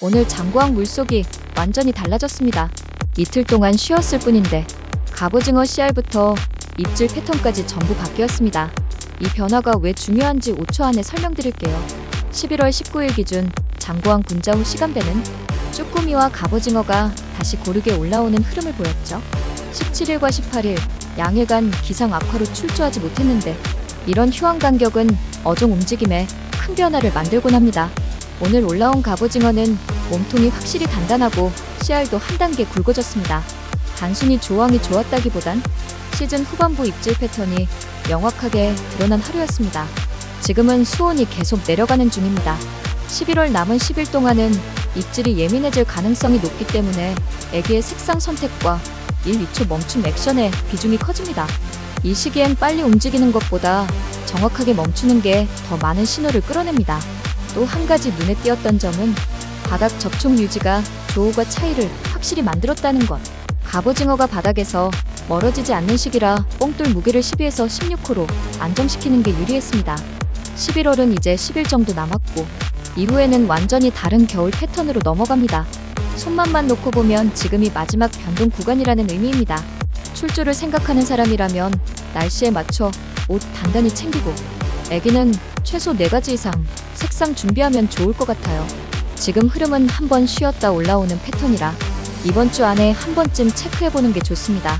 오늘 장구항 물속이 완전히 달라졌습니다. 이틀 동안 쉬었을 뿐인데 갑오징어 씨알부터 입질 패턴까지 전부 바뀌었습니다. 이 변화가 왜 중요한지 5초 안에 설명드릴게요. 11월 19일 기준 장구항 군자 후 시간배는 쭈꾸미와 갑오징어가 다시 고르게 올라오는 흐름을 보였죠. 17일과 18일 양일간 기상 악화로 출조하지 못했는데 이런 휴항 간격은 어종 움직임에 큰 변화를 만들곤 합니다. 오늘 올라온 갑오징어는 몸통이 확실히 단단하고 씨알도 한 단계 굵어졌습니다. 단순히 조항이 좋았다기보단 시즌 후반부 입질 패턴이 명확하게 드러난 하루였습니다. 지금은 수온이 계속 내려가는 중입니다. 11월 남은 10일 동안은 입질이 예민해질 가능성이 높기 때문에 애기의 색상 선택과 1, 2초 멈춤 액션의 비중이 커집니다. 이 시기엔 빨리 움직이는 것보다 정확하게 멈추는 게 더 많은 신호를 끌어냅니다. 또 한 가지 눈에 띄었던 점은 바닥 접촉 유지가 조우가 차이를 확실히 만들었다는 것. 갑오징어가 바닥에서 멀어지지 않는 시기라 뽕돌 무게를 12에서 16호로 안정시키는 게 유리했습니다. 11월은 이제 10일 정도 남았고 이후에는 완전히 다른 겨울 패턴으로 넘어갑니다. 손맛만 놓고 보면 지금이 마지막 변동 구간이라는 의미입니다. 출조를 생각하는 사람이라면 날씨에 맞춰 옷 단단히 챙기고 애기는 최소 4가지 이상 색상 준비하면 좋을 것 같아요. 지금 흐름은 한번 쉬었다 올라오는 패턴이라 이번 주 안에 한 번쯤 체크해보는 게 좋습니다.